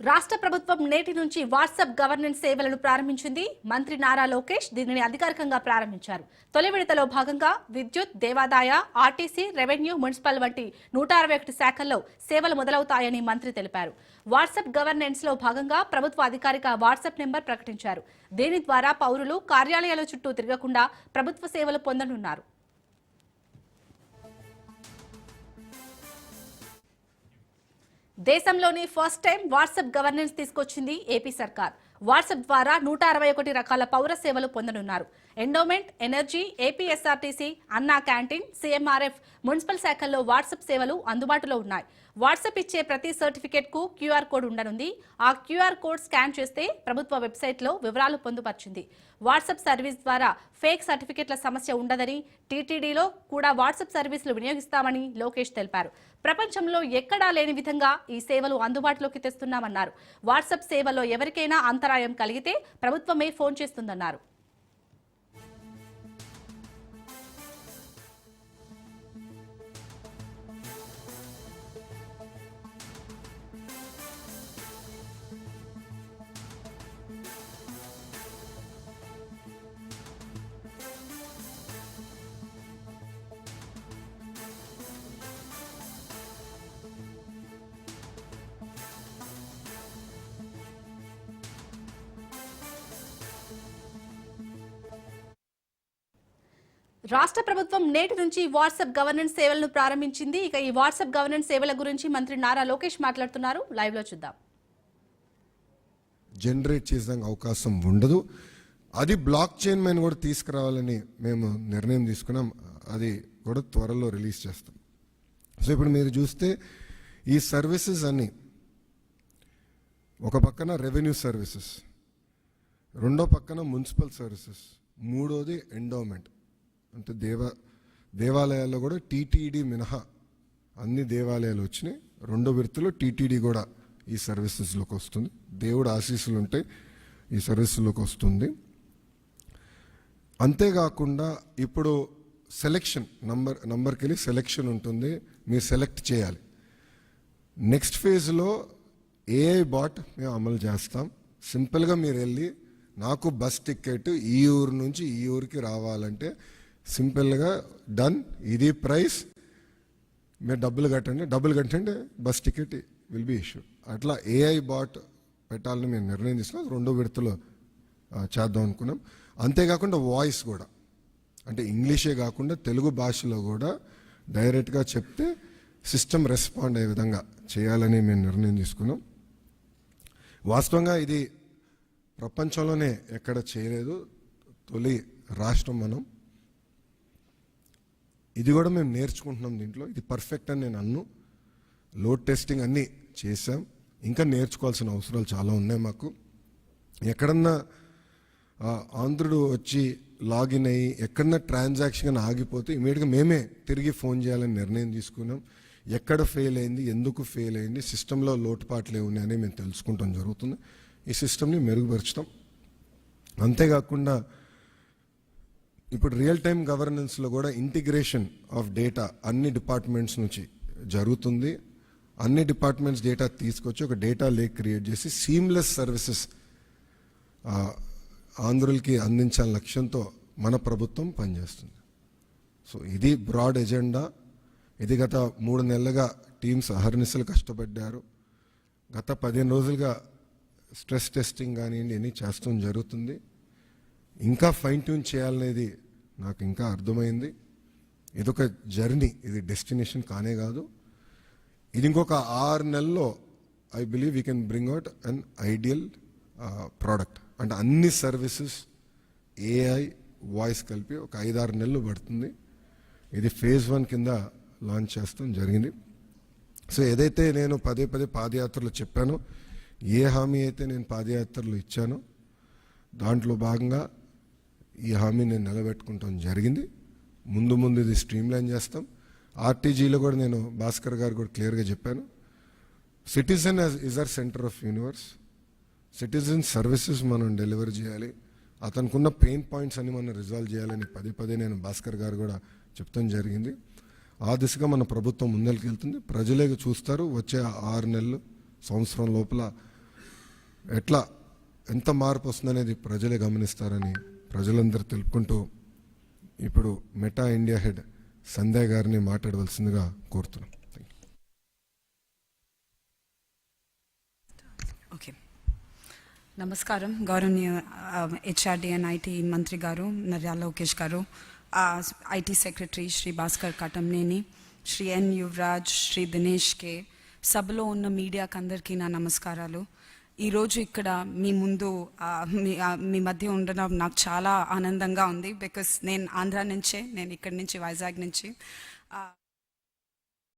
రాష్ట్ర ప్రభుత్వం నేటి నుంచి వాట్సాప్ గవర్నెన్స్ సేవలను ప్రారంభించింది. మంత్రి నారా లోకేష్ దీనిని అధికారికంగా ప్రారంభించారు. తొలి విడతలో భాగంగా విద్యుత్ దేవాదాయ ఆర్టీసీ రెవెన్యూ మున్సిపల్ వంటి నూట అరవై ఒకటి శాఖల్లో సేవలు మొదలవుతాయని మంత్రి తెలిపారు. వాట్సాప్ గవర్నెన్స్లో భాగంగా ప్రభుత్వ అధికారిక వాట్సాప్ నెంబర్ ప్రకటించారు. దీని ద్వారా పౌరులు కార్యాలయాల చుట్టూ తిరగకుండా ప్రభుత్వ సేవలు పొందనున్నారు. దేశంలోని ఫస్ట్ టైం వాట్సాప్ గవర్నెన్స్ తీసుకొచ్చింది ఏపీ సర్కార్. వాట్సాప్ ద్వారా నూట అరవై ఒకటి రకాల పౌర సేవలు పొందనున్నారు. Endowment energy APSRTC Anna canteen CMRF municipal శాఖల్లో వాట్సాప్ సేవలు అందుబాటులో ఉన్నాయి. వాట్సాప్ ఇచ్చే ప్రతి సర్టిఫికేట్కు క్యూఆర్ కోడ్ ఉండనుంది. ఆ క్యూఆర్ కోడ్ స్కాన్ చేస్తే ప్రభుత్వ వెబ్సైట్లో వివరాలు పొందుపరిచింది. వాట్సాప్ సర్వీస్ ద్వారా ఫేక్ సర్టిఫికెట్ల సమస్య ఉండదని టీటీడీలో కూడా వాట్సాప్ సర్వీసులు వినియోగిస్తామని లోకేష్ తెలిపారు. ప్రపంచంలో ఎక్కడా లేని విధంగా ఈ సేవలు అందుబాటులోకి తెస్తున్నామన్నారు. వాట్సాప్ సేవలో ఎవరికైనా అంతరాయం కలిగితే ప్రభుత్వమే ఫోన్ చేస్తుందన్నారు. రాష్ట్ర ప్రభుత్వం నేటి నుంచి వాట్సాప్ గవర్నెన్స్ సేవలను ప్రారంభించింది. ఇక ఈ వాట్సాప్ గవర్నెన్స్ సేవల గురించి మంత్రి నారా లోకేష్ మాట్లాడుతున్నారు. లైవ్లో చూద్దాం. జనరేట్ చేసే అవకాశం ఉండదు. అది బ్లాక్ చైన్ మీద కూడా తీసుకురావాలని మేము నిర్ణయం తీసుకున్నాం. అది కూడా త్వరలో రిలీజ్ చేస్తాం. సో ఇప్పుడు మీరు చూస్తే ఈ సర్వీసెస్ అన్నీ ఒక పక్కన రెవెన్యూ సర్వీసెస్ రెండో పక్కన మున్సిపల్ సర్వీసెస్ మూడోది ఎండోమెంట్ అంటే దేవ దేవాలయాల్లో కూడా టీటీడీ మినహా అన్ని దేవాలయాలు వచ్చినాయి. రెండో విడతలో టీటీడీ కూడా ఈ సర్వీసెస్లోకి వస్తుంది. దేవుడు ఆశీస్సులు ఉంటే ఈ సర్వీసుల్లోకి వస్తుంది. అంతేకాకుండా ఇప్పుడు సెలెక్షన్ నంబర్ నంబర్కి వెళ్ళి సెలెక్షన్ ఉంటుంది. మీరు సెలెక్ట్ చేయాలి. నెక్స్ట్ ఫేజ్లో ఏఐ బాట్ మేము అమలు చేస్తాం. సింపుల్గా మీరు వెళ్ళి నాకు బస్ టికెట్ ఈ ఊరు నుంచి ఈ ఊరికి రావాలంటే సింపుల్గా డన్. ఇది ప్రైస్. మీరు డబ్బులు కట్టండి. డబ్బులు కట్టండి bus ticket will be issue. అట్లా ఏఐ బాట్ పెట్టాలని మేము నిర్ణయం తీసుకున్నాం. రెండో విడతలో చేద్దాం అనుకున్నాం. అంతేకాకుండా వాయిస్ కూడా. అంటే ఇంగ్లీషే కాకుండా తెలుగు భాషలో కూడా డైరెక్ట్గా చెప్తే సిస్టమ్ రెస్పాండ్ అయ్యే విధంగా చేయాలని మేము నిర్ణయం తీసుకున్నాం. వాస్తవంగా ఇది ప్రపంచంలోనే ఎక్కడ చేయలేదు. తొలి రాష్ట్రం మనం. ఇది కూడా మేము నేర్చుకుంటున్నాం దీంట్లో. ఇది పర్ఫెక్ట్ అని నేను అన్ను. లోడ్ టెస్టింగ్ అన్నీ చేసాం ఇంకా నేర్చుకోవాల్సిన అవసరాలు చాలా ఉన్నాయి మాకు. ఎక్కడన్నా ఆంధ్రుడు వచ్చి లాగిన్ అయ్యి ఎక్కడన్నా ట్రాన్సాక్షన్ ఆగిపోతే ఇమీడియట్గా మేమే తిరిగి ఫోన్ చేయాలని నిర్ణయం తీసుకున్నాం. ఎక్కడ ఫెయిల్ అయింది ఎందుకు ఫెయిల్ అయింది సిస్టంలో లోటుపాట్లు ఏమున్నాయని మేము తెలుసుకుంటాం జరుగుతుంది. ఈ సిస్టమ్ని మెరుగుపరచడం అంతేకాకుండా ఇప్పుడు రియల్ టైం గవర్నెన్స్లో కూడా ఇంటిగ్రేషన్ ఆఫ్ డేటా అన్ని డిపార్ట్మెంట్స్ నుంచి జరుగుతుంది. అన్ని డిపార్ట్మెంట్స్ డేటా తీసుకొచ్చి ఒక డేటా లేక్ క్రియేట్ చేసి సీమ్లెస్ సర్వీసెస్ ఆంధ్రులకి అందించాలని లక్ష్యంతో మన ప్రభుత్వం పనిచేస్తుంది. సో ఇది బ్రాడ్ ఎజెండా ఇది గత మూడు నెలలుగా టీమ్స్ అహర్నిశలు కష్టపడ్డారు. గత పదిహేను రోజులుగా స్ట్రెస్ టెస్టింగ్ కానివ్వండి ఇవన్నీ చేస్తాం జరుగుతుంది. ఇంకా ఫైన్ ట్యూన్ చేయాలనేది నాకు ఇంకా అర్థమైంది. ఇదొక జర్నీ ఇది డెస్టినేషన్ కానే కాదు. ఇది ఇంకొక ఆరు నెలల్లో I believe you can bring out an ideal product అంటే అన్ని సర్వీసెస్ ఏఐ వాయిస్ కలిపి ఒక ఐదారు నెలలు పడుతుంది. ఇది ఫేజ్ వన్ కింద లాంచ్ చేస్తాం జరిగింది. సో ఏదైతే నేను పదే పదే పాదయాత్రలో చెప్పానో ఏ హామీ అయితే నేను పాదయాత్రలు ఇచ్చానో దాంట్లో భాగంగా ఈ హామీ నేను నిలబెట్టుకుంటాం జరిగింది. ముందు ముందు ఇది స్ట్రీమ్ లైన్ చేస్తాం. ఆర్టీజీలో కూడా నేను భాస్కర్ గారు కూడా క్లియర్గా చెప్పాను. Citizen is are centre of universe. Citizen services మనం డెలివర్ చేయాలి. అతనుకున్న పెయిన్ పాయింట్స్ అన్ని మనం రిజాల్వ్ చేయాలని పదే పదే నేను భాస్కర్ గారు కూడా చెప్తాం జరిగింది. ఆ దిశగా మన ప్రభుత్వం ముందరికి వెళ్తుంది. ప్రజలే చూస్తారు. వచ్చే ఆరు నెలలు సంవత్సరం లోపల ఎట్లా ఎంత మార్పు వస్తుందనేది ప్రజలే గమనిస్తారని ప్రజలందరూ తెలుపుకుంటూ ఇప్పుడు మెటా ఇండియా హెడ్ సంధ్య గారిని మాట్లాడవలసిందిగా కోరుతున్నాం. ఓకే నమస్కారం. గౌరవనీయ హెచ్ఆర్డి అండ్ ఐటీ మంత్రి గారు నర్యా లోకేష్ గారు IT secretary Shri Bhaskar Katamneni Shri N Yuvaraj Shri Dinesh K సభలో ఉన్న మీడియాకి అందరికీ నా నమస్కారాలు. ఈరోజు ఇక్కడ మీ ముందు మీ మధ్య ఉండడం నాకు చాలా ఆనందంగా ఉంది. బికాస్ నేను ఆంధ్ర నుంచే నేను ఇక్కడి నుంచి వైజాగ్ నుంచి.